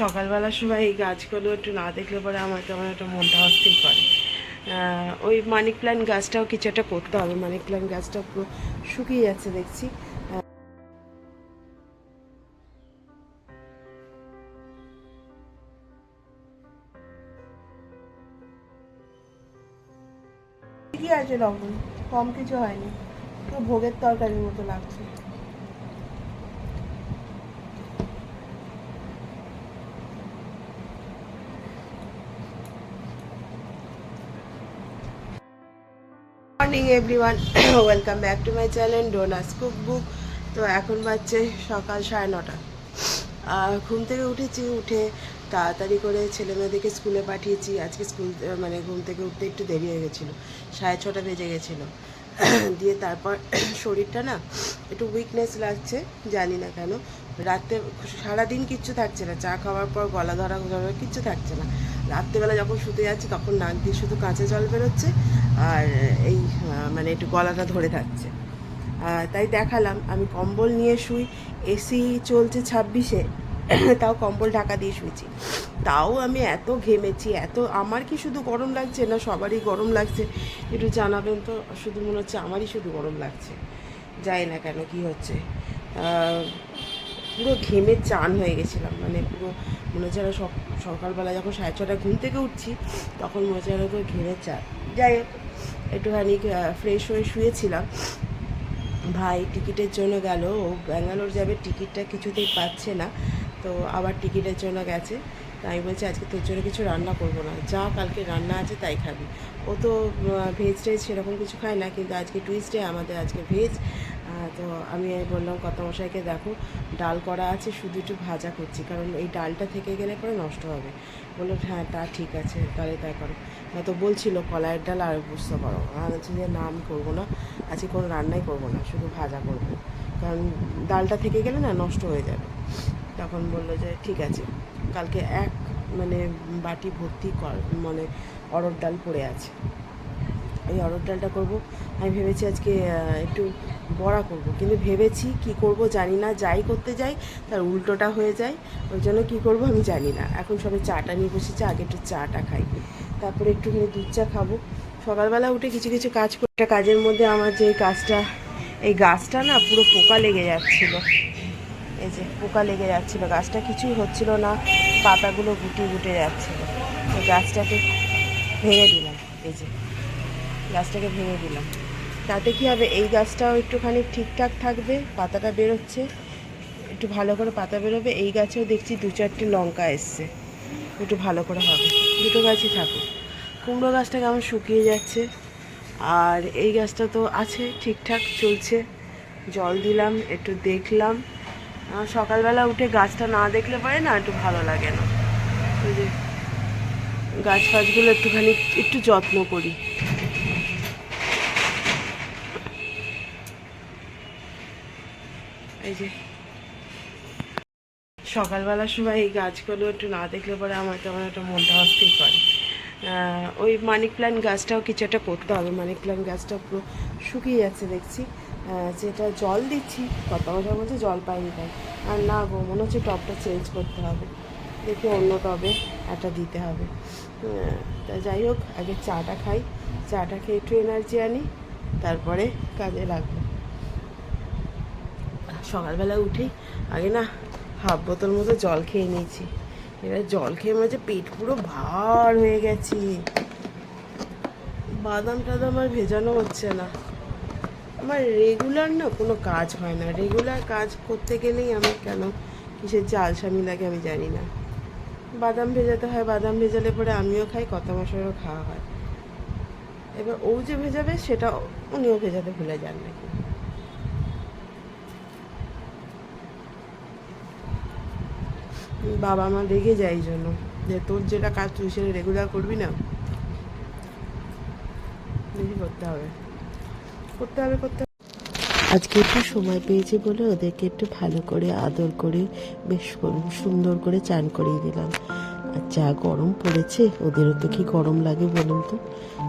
সকালবেলার সময় এই গাছগুলো একটু না দেখলে পরে আমার কেমন একটা মনটা অস্থির করে। ওই মানি প্ল্যান্ট গাছটাও কিছু একটা করতে হবে। মানি প্ল্যান্ট গাছটা পুরো শুকিয়ে যাচ্ছে দেখছি। কি আছে লবণ কম কিছু হয়নি। তো ভোগের তরকারির মতো লাগছে। Morning everyone welcome back to my channel Dona's cookbook তো এখন বাজছে সকাল সাড়ে নটা। ঘুম থেকে উঠেছি, উঠে তাড়াতাড়ি করে ছেলে মেয়েদেরকে স্কুলে পাঠিয়েছি। আজকে স্কুল মানে ঘুম থেকে উঠতে একটু দেরি হয়ে গেছিল, সাড়ে ছটা বেজে গেছিল। দিয়ে তারপর শরীরটা না একটু উইকনেস লাগছে, জানি না কেন। রাতে সারাদিন কিচ্ছু থাকছে না, চা খাওয়ার পর গলা ধরা ধরা কিচ্ছু থাকছে না। রাত্রেবেলা যখন শুতে যাচ্ছি তখন নাক দিয়ে শুধু কাঁচা জল বেরোচ্ছে আর এই মানে একটু গলাটা ধরে থাকছে। তাই দেখালাম, আমি কম্বল নিয়ে শুই, এসি চলছে ছাব্বিশে, তাও কম্বল ঢাকা দিয়ে শুয়েছি। তাও আমি এত ঘেমেছি, এত, আমার কি শুধু গরম লাগছে না সবারই গরম লাগছে? একটু জানাবেন তো, শুধু মনে হচ্ছে আমারই শুধু গরম লাগছে। যাই না কেন, কি হচ্ছে? পুরো ঘেমে চান হয়ে গেছিলাম। মানে পুরো মনে হচ্ছে সক- সকালবেলা যখন সাড়ে ছটা ঘুম থেকে উঠছি, তখন মনে হচ্ছে পুরো ঘেমে চান। যাই হোক, একটুখানি ফ্রেশ হয়ে শুয়েছিলাম। ভাই টিকিটের জন্য গেল, ও ব্যাঙ্গালোর যাবে, টিকিটটা কিছুতেই পাচ্ছে না, তো আবার টিকিটের জন্য গেছে। তাই আমি বলছি, আজকে তোর জন্য কিছু রান্না করব না। যা কালকে রান্না আছে তাই খাবি। ও তো ভেজ টেজ সেরকম কিছু খায় না, কিন্তু আজকে টুইসডে আমাদের আজকে ভেজ তো আমি বললাম কত মশাইকে দেখো, ডাল করা আছে, শুধু একটু ভাজা করছি, কারণ এই ডালটা থেকে গেলে পরে নষ্ট হবে। বলল হ্যাঁ তা ঠিক আছে, তাহলে তাই করো। হ্যাঁ তো বলছিল, কলাইয়ের ডাল আর বুঝতে পারো আর হচ্ছে যে না, আমি করব না, আজকে কোনো রান্নাই করব না, শুধু ভাজা করব। কারণ ডালটা থেকে গেলে না, নষ্ট হয়ে যাবে। তখন বলল যে, ঠিক আছে, কালকে এক মানে বাটি ভর্তি কর মানে অরড় ডাল পড়ে আছে। এই অরড় ডালটা করব। আমি ভেবেছি আজকে একটু বড়া করব। কিন্তু ভেবেছি কি করব জানি না, যাই করতে যাই তার উল্টোটা হয়ে যায়। ওই জন্য কী করব আমি জানি না। এখন সবাই চাটা নিয়ে বসেছে, আগে একটু চাটা খাই। তারপরে একটুখানি দুধ চা খাব। সকালবেলা উঠে কিছু কিছু কাজ একটা কাজের মধ্যে আমার যে কাজটা, এই গাছটা না পুরো পোকা লেগে যাচ্ছিল। এই যে পোকা লেগে যাচ্ছিল। গাছটা কিছুই হচ্ছিল না, পাতাগুলো গুটিয়ে গুটে যাচ্ছিল। এই গাছটাকে ভেঙে দিলাম। এই যে গাছটাকে ভেঙে দিলাম। তাতে কি হবে? এই গাছটাও একটুখানি ঠিকঠাক থাকবে, পাতাটা বেরোচ্ছে। একটু ভালো করে পাতা বেরোবে। এই গাছেও দেখছি দু চারটে লঙ্কা এসছে। একটু ভালো করে হবে। দুটো গাছই থাকুক। কুমড়ো গাছটা কেমন শুকিয়ে যাচ্ছে। আর এই গাছটা তো আছে, ঠিকঠাক চলছে। জল দিলাম, একটু দেখলাম। সকালবেলা উঠে গাছটা না দেখলে পরে না একটু ভালো লাগে না। ওই যে গাছ ফাছগুলো একটুখানি, একটু যত্ন করি এই যে সকালবেলার সময় এই গাছগুলো একটু না দেখলে পরে আমার কেমন একটা মনটা অস্থির করে। ওই মানি প্ল্যান্ট গাছটাও কিছু একটা করতে হবে। মানি প্ল্যান্ট গাছটা পুরো শুকিয়ে যাচ্ছে দেখছি। যেটা জল দিচ্ছি কত বছর বলছে জল পাইনি তাই। আর না গো, মনে হচ্ছে টপটা চেঞ্জ করতে হবে। দেখি অন্য টবে একটা দিতে হবে। তা যাই হোক, আগে চাটা খাই। চাটা খেয়ে একটু এনার্জি আনি, তারপরে কাজে লাগবো। সকালবেলা উঠেই আগে না হাফ বোতল মতো জল খেয়ে নিয়েছি। এবার জল খেয়ে মাঝে পেট পুরো ভার হয়ে গেছে। বাদাম টাদাম আর ভেজানো হচ্ছে না। আমার রেগুলার না কোনো কাজ হয় না। রেগুলার কাজ করতে গেলেই আমি কেন কিসের যে আলসামি লাগে আমি জানি না। বাদাম ভেজাতে হয়, বাদাম ভেজালে পরে আমিও খাই, কত মাসেরও খাওয়া হয়। এবার ও যে ভেজাবে সেটা উনিও ভেজাতে ভুলে যান নাকি। বাবা মা রেগে যায় জন্য। যে তোর যেটা কাজ তুই সেটা রেগুলার করবি না। বেশি করতে হবে। করতে হবে, করতে আজকে একটু সময় পেয়েছি বলে ওদেরকে একটু ভালো করে আদর করে, বেশ সুন্দর করে চান করিয়ে দিলাম। আর যা গরম পড়েছে, ওদেরও তো কি গরম লাগে বলুন তো।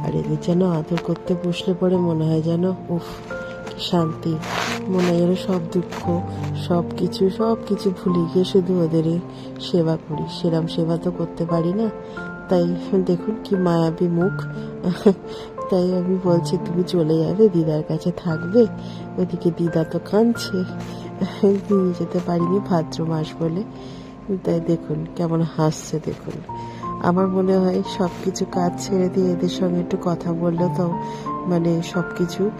আর এদের যেন আদর করতে বসলে পরে মনে হয় যেন, উফ শান্তি মনে যেন সব দুঃখ সব কিছু সব কিছু ভুলে গিয়ে শুধু ওদের সেবা করি। সেরাম সেবা তো করতে পারি না। তাই দেখুন কি মায়াবী মুখ। তাই আমি বলছি, তুমি চলে যাবে, দিদার কাছে থাকবে। ওদিকে দিদা তো কাঁদছে। নিয়ে যেতে পারিনি ভাদ্র মাস বলে। তাই দেখুন, কেমন হাসছে দেখুন। আমার মনে হয় সব কিছু কাজ ছেড়ে দিয়ে এদের সঙ্গে একটু কথা বললে তো মানে সব কিছু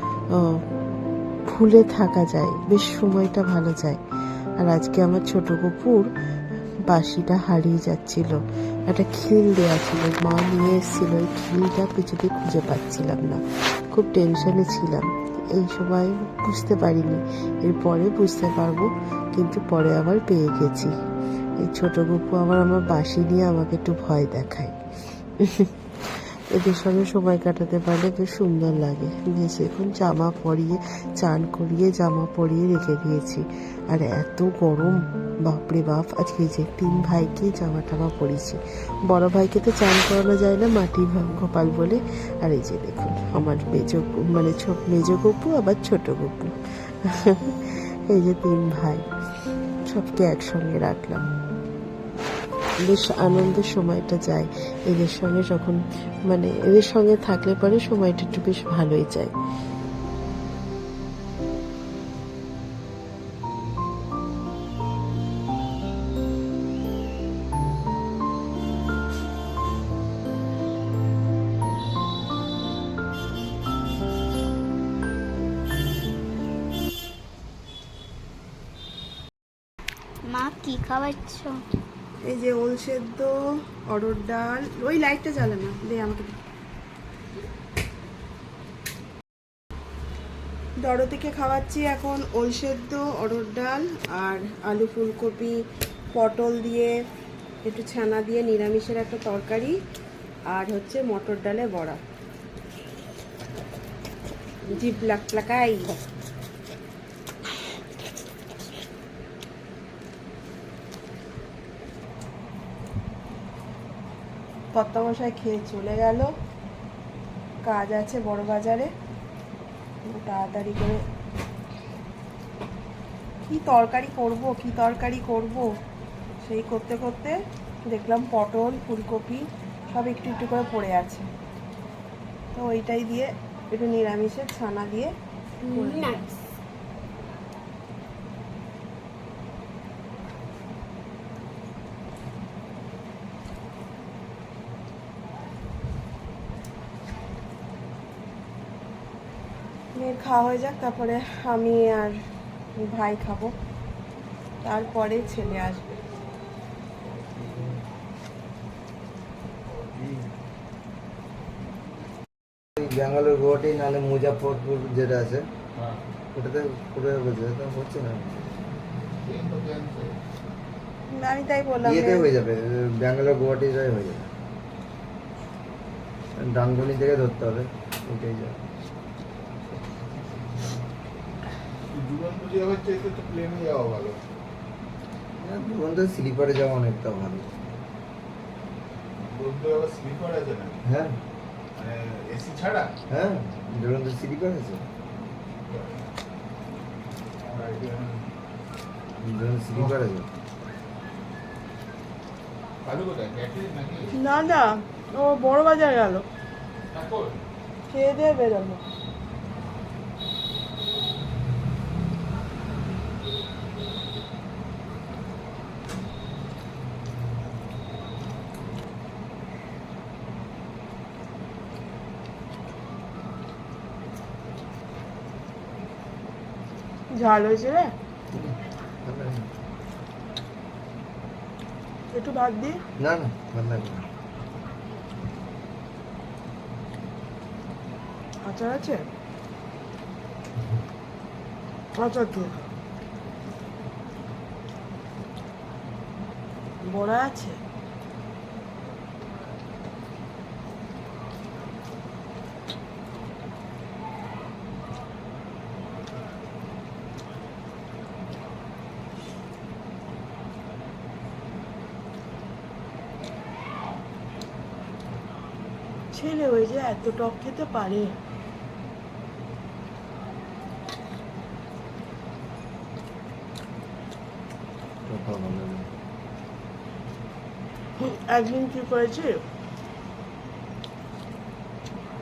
ভুলে থাকা যায়, বেশ সময়টা ভালো যায়। আর আজকে আমার ছোট কুকুর বাসিটা হারিয়ে যাচ্ছিল। একটা খিল দেওয়া ছিল, মা নিয়ে এসেছিল, ওই খিলটা কিছুতেই খুঁজে পাচ্ছিলাম না। খুব টেনশনে ছিলাম। এই সময় বুঝতে পারিনি, এরপরে বুঝতে পারব, কিন্তু পরে আবার পেয়ে গেছি। এই ছোট গপু আবার আমার বাসি নিয়ে আমাকে একটু ভয় দেখায়। এদের সঙ্গে সময় কাটাতে পারলে বেশ সুন্দর লাগে। বেশ, এখন জামা পরিয়ে, চান করিয়ে, জামা পরিয়ে রেখে দিয়েছি। আর এত গরম, বাপরে বাপ, আজকে যে তিন ভাইকে জামা টামা পরিয়েছি বড় ভাইকে তো চান করানো যায় না মাটির কপাল বলে। আর এই যে দেখুন, আমার মেজ মানে মেজ গপু, আবার ছোট গপু। এই যে তিন ভাই, সবকে একসঙ্গে রাখলাম। বেশ আনন্দের সময়টা যায়। এদের সঙ্গে যখন মানে এদের সঙ্গে থাকলে পরে সময়টা একটু বেশ ভালোই যায়। মা, কি খাওয়াচ্ছ? এই যে ওল সেদ্ধ অরড় ডাল, ওই লাইটটা জ্বালে না, দে আমাকে দে। দরদিকে খাওয়াচ্ছি এখন ওল সেদ্ধ অরড় ডাল আর আলু ফুলকপি, পটল দিয়ে, একটু ছানা দিয়ে নিরামিষের একটা তরকারি আর হচ্ছে মটর ডালে বড়া জিপ লাক লাকাই কর্তামশাই খেয়ে চলে গেল। কাজ আছে বড় বাজারে। তাড়াতাড়ি করে কি তরকারি করব, কি তরকারি করব? সেই করতে করতে দেখলাম পটল, ফুলকপি সব একটু একটু করে পড়ে আছে। তো ওইটাই দিয়ে একটু নিরামিষের ছানা দিয়ে খাওয়া হয়ে যাক তারপরে আমি আর ভাই খাব। তারপরে ছেলে আসবে। ব্যাঙ্গালোর গুয়াহাটি নাহলে মুজাফরপুর যেটা আছে ওটাতে করে হচ্ছে না। আমি তাই বললাম ইয়েতে হয়ে যাবে ব্যাঙ্গালোর গুয়াহাটিটাই হয়ে যাবে। ডানগুনি থেকে ধরতে হবে ওটাই যাবে। তো প্লেনে যাওয়া ভালো। দুরন্ত স্লিপারে যাওয়া অনেকটা ভালো। দুরন্ত আবার স্লিপার আছে না হ্যাঁ। মানে এসি ছাড়া? হ্যাঁ দুরন্ত স্লিপার আছে। দুরন্ত স্লিপার আছে। না না ও বড় বাজার গেল। তারপর খেয়ে দিয়ে বেরোলো। ঝাল হয়েছে রে। একটু ভাত দি। না না ভালো লাগবে না। আচার আছে? আচার তো। বড়া আছে? ছেলে ওই যে এত টক খেতে পারে। একদিন কি করেছি?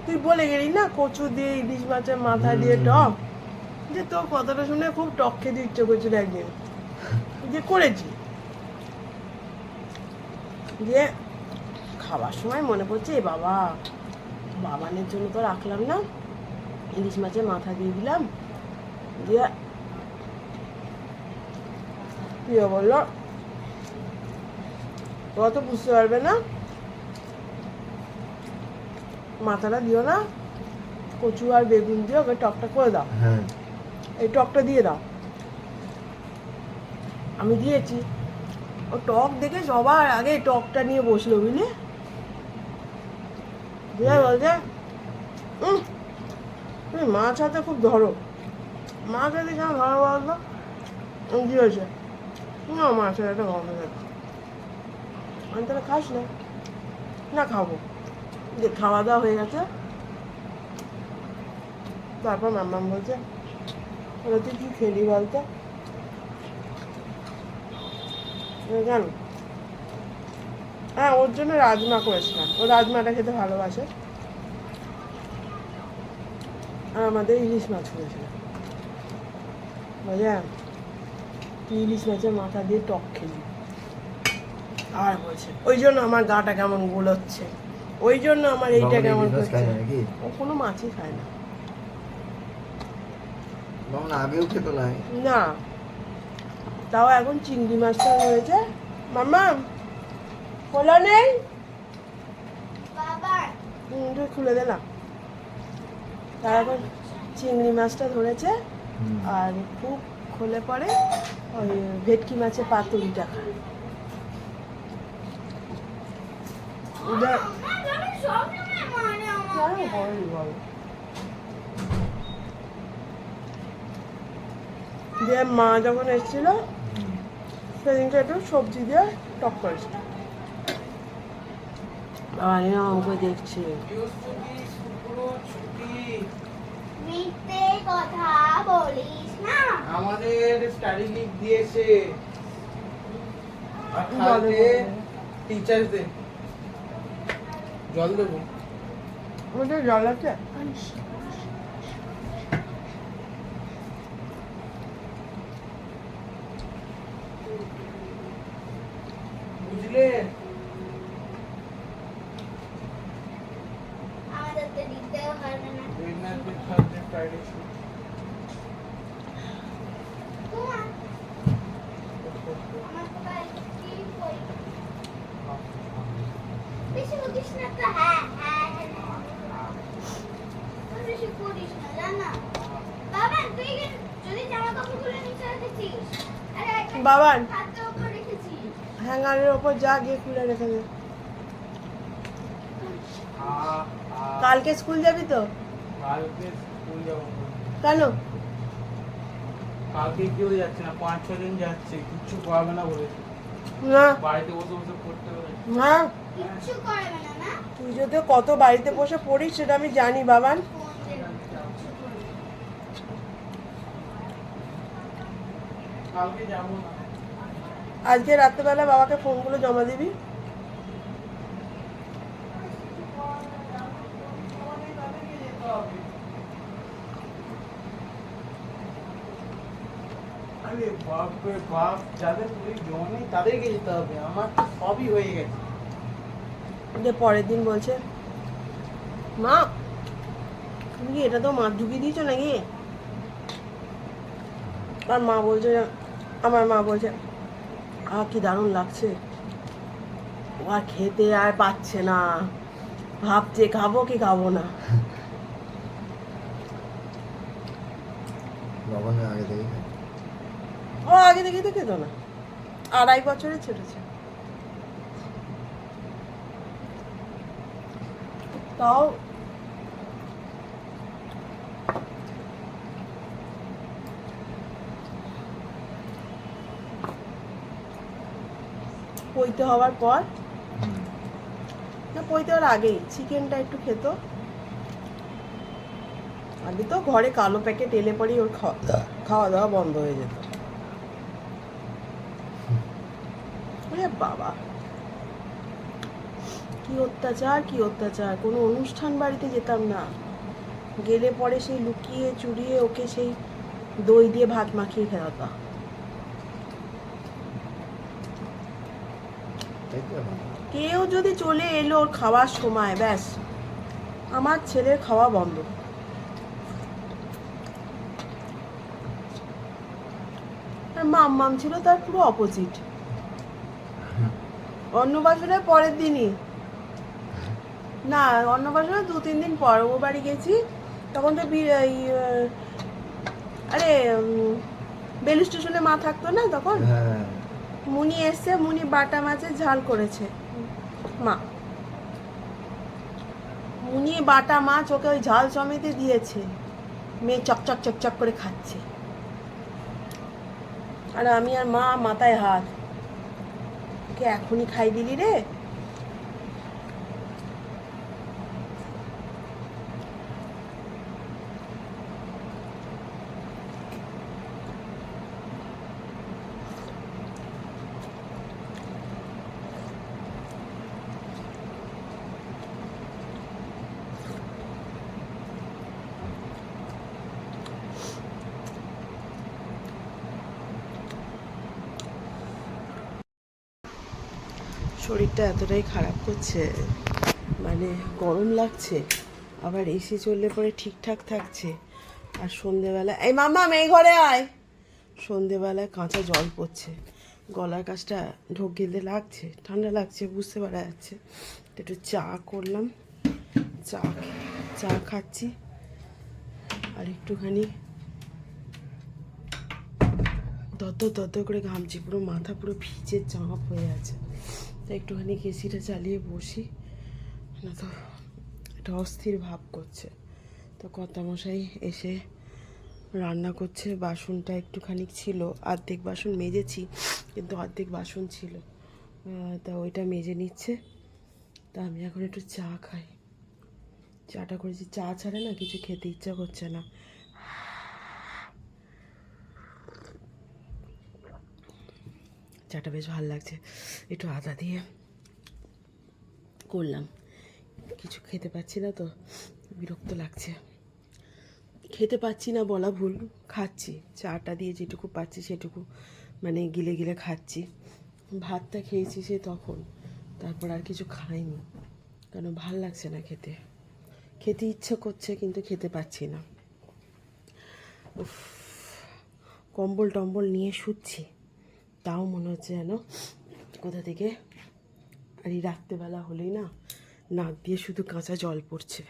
তুই বলে গেলি না কচু দিয়ে ইলিশ মাছের মাথা দিয়ে টক? যে তোর কথাটা শুনে খুব টক খেতে ইচ্ছে করেছিল একদিন। যে করেছি। দিয়ে খাবার সময় মনে পড়ছে এ বাবা বাবানের জন্য তো রাখলাম না। ইলিশ মাছের মাথা দিয়ে দিলাম। দিয়ে প্রিয় বলল তোরা তো বুঝতে পারবে না। মাথাটা দিও না কচু আর বেগুন দিয়ে ওকে টকটা করে দাও। হ্যাঁ। এই টকটা দিয়ে দাও। আমি দিয়েছি। ও টক দেখে সবার আগে টকটা নিয়ে বসল বুঝলি? দিয়ে বলছে "উম, তুমি মাছ হাতে খুব ধরো। মাছ হাতে কেন ধরো বলতো? কি হয়েছে? না মাছের একটা গন্ধ থাকে আমি তাহলে খাস না। না খাব। যে খাওয়া দাওয়া হয়ে গেছে। তারপর মাম্মাম বলছে ওরা তুই কি খেলি বলতো? কেন? হ্যাঁ ওর জন্য রাজমা করেছিলাম। ও রাজমাটা খেতে ভালোবাসে। আর আমাদের ইলিশ মাছ করেছিলাম। বুঝলেন? তুই ইলিশ মাছের মাথা দিয়ে টক খেলি। আর বলছে ওই জন্য আমার গাটা কেমন গুলোচ্ছে ওই জন্য আমার এইটা কেমন করছে ও কোনো মাছই খায় না। না আগেও খেতো না না। তাও এখন চিংড়ি মাছটা হয়েছে। মামা খোলা নেই বাবা খুলে দে না। তার চিংড়ি মাছটা ধরেছে আর খুব খোলে পরে ওই ভেটকি মাছের পাতুরিটা। খায় ওটা সব সময় মানে আমার জানো বড়ই বড়। দিয়ে মা যখন এসেছিল। সেদিনকে একটু সবজি দিয়ে টক করেছিল। বাবা আমাকে দেখছে। মিথ্যে কথা বলিস না। আমাদের স্টাডি দিয়েছে। আর। টিচার্স ডে জল দেবো। ওটা জল আছে? বুঝলে আমাদের তো দিতেও হবে না ওয়েডনেসডে থার্সডে ফ্রাইডে তোমার আমার তো কাল কি করি বেশি বলিস না তো হ্যাঁ হ্যাঁ হ্যাঁ তুই বেশি করিস না জানা বাবা তুই কি যদি জামা কাপড়গুলো নিচে রেখেছিস আরে একটা বাবান। খাটের উপর রেখেছিস হ্যাঙ্গারের ওপর যা গিয়ে খুলে রেখে দে। কালকে স্কুল যাবি তো? কেন? কালকে কেউ যাচ্ছে না পাঁচ ছ জন যাচ্ছে কিচ্ছু করাবে না বলেছে। না। বাড়িতে বসে বসে পড়তে হবে। না। কিচ্ছু করবে না না? তুই যদি কত বাড়িতে বসে পড়িস সেটা আমি জানি বাবান। কালকে যাব না। আজকে রাত্রেবেলা বাবাকে ফোনগুলো জমা দিবি। আরে বাপ রে বাপ যাদের পুরী নেই তাদেরকে যেতে হবে। আমার তো সবই হয়ে গেছে। যে পরের দিন বলছে মা তুমি কি এটা তো মাছ ঢুকিয়ে দিয়েছ নাকি? আর মা বলছে আমার মা বলছে কি দারুণ লাগছে। ও আর খেতে আর পাচ্ছে না। ভাবছে খাব কি খাব না। বাবা আগে থেকে। ও আগে থেকে তো খেতো না আড়াই বছরে ছেড়েছে তাও পইতে হওয়ার পর না পইতে হওয়ার আগেই চিকেনটা একটু খেত। আগে তো ঘরে কালো প্যাকেট এলে পরেই ওর খাওয়া খাওয়া দাওয়া বন্ধ হয়ে যেত। ওরে বাবা। কি অত্যাচার কি অত্যাচার। কোনো অনুষ্ঠান বাড়িতে যেতাম না। গেলে পরে সেই লুকিয়ে চুরিয়ে ওকে সেই দই দিয়ে ভাত মাখিয়ে খেলাতাম। তাই তো কেউ যদি চলে এলো ওর খাওয়ার সময়, ব্যাস। আমার ছেলের খাওয়া বন্ধ। আর মাম ছিল তার পুরো অপোজিট অন্নপ্রাশনের পরের দিনই। না অন্নপ্রাশনের দু তিন দিন পর। ও বাড়ি গেছি তখন তো আরে বেলু স্টেশনে মা থাকতো না তখন? হ্যাঁ। মুনি এসছে মুনি বাটা মাছের ঝাল করেছে। মা। মুনি বাটা মাছ ওকে ওই ঝাল সমেতে দিয়েছে। মেয়ে চকচক চকচক করে খাচ্ছে। আর আমি আর মা মাথায় হাত। এখনই খাই দিলি রে। শরীরটা এতটাই খারাপ করছে মানে গরম লাগছে, আবার এসি চললে পরে ঠিকঠাক থাকছে, আর সন্ধেবেলা, এই মাম্মা, মেয়ে ঘরে আয়। সন্ধেবেলায় কাঁচা জল পড়ছে, গলার কাছটা ঢোক গিলতে লাগছে, ঠান্ডা লাগছে, বুঝতে পারা যাচ্ছে। একটু চা করলাম, চা চা খাচ্ছি, আর একটুখানি তত তত করে ঘামছি, পুরো মাথা পুরো ভিজে চাপ হয়ে আছে। তাই একটুখানি এসিটা চালিয়ে বসি। না তো একটা অস্থির ভাব করছে। তো কর্তামশাই এসে রান্না করছে, বাসনটা একটুখানি ছিল, অর্ধেক বাসন মেজেছি, কিন্তু অর্ধেক বাসন ছিল। তা ওইটা মেজে নিচ্ছে। তা আমি এখন একটু চা খাই। চাটা করেছি। চা ছাড়া না কিছু খেতে ইচ্ছা করছে না। চাটা বেশ ভালো লাগছে। একটু আদা দিয়ে করলাম। কিছু খেতে পাচ্ছি না তো, বিরক্ত লাগছে। খেতে পাচ্ছি না বলা ভুল, খাচ্ছি। চাটা দিয়ে যেটুকু পাচ্ছি সেটুকু মানে গিলে গিলে খাচ্ছি। ভাতটা খেয়েছি সে তখন, তারপর আর কিছু খাইনি। কেন, ভালো লাগছে না খেতে। খেতে ইচ্ছে করছে কিন্তু খেতে পাচ্ছি না। কম্বল টম্বল নিয়ে শুচ্ছি। তাও মনে হচ্ছে যেন কোথা থেকে। আর এই রাত্রেবেলা হলেই না নাক দিয়ে শুধু কাঁচা জল পড়ছে।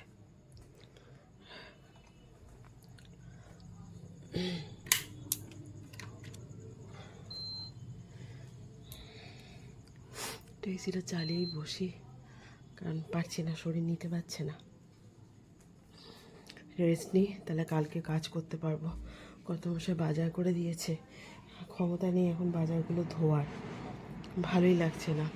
এসিটা চালিয়েই বসি, কারণ পারছি না, শরীর নিতে পারছে না। রেস্ট নিই, তাহলে কালকে কাজ করতে পারব। কত মশাই বাজার করে দিয়েছে। ক্ষমতা নেই এখন বাজারগুলো ধোয়ার। ভালোই লাগছে না।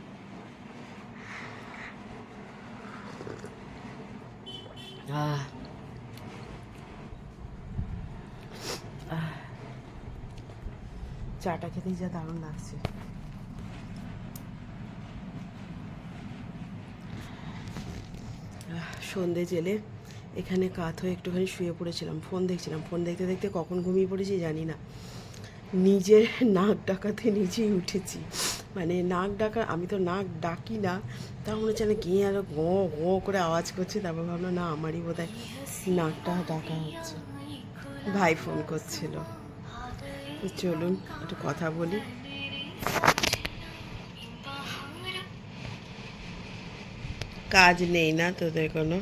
চাটা খেতেই যা দারুণ লাগছে। সন্ধে জেলে এখানে কাত হয়ে একটুখানি শুয়ে পড়েছিলাম। ফোন দেখছিলাম। ফোন দেখতে দেখতে কখন ঘুমিয়ে পড়েছি জানি না। নিজের নাক ডাকাতে নিজেই উঠেছি। মানে নাক ডাকা, আমি তো নাক ডাকি না তা মনে হচ্ছে না গিয়ে আরও গো গো করে আওয়াজ করছে, তারপর ভাবলাম না, আমারই বোধ হয় নাকটা ডাকা হচ্ছে। ভাই ফোন করছিল। চলুন, একটু কথা বলি। কাজ নেই না তোদের কোনো?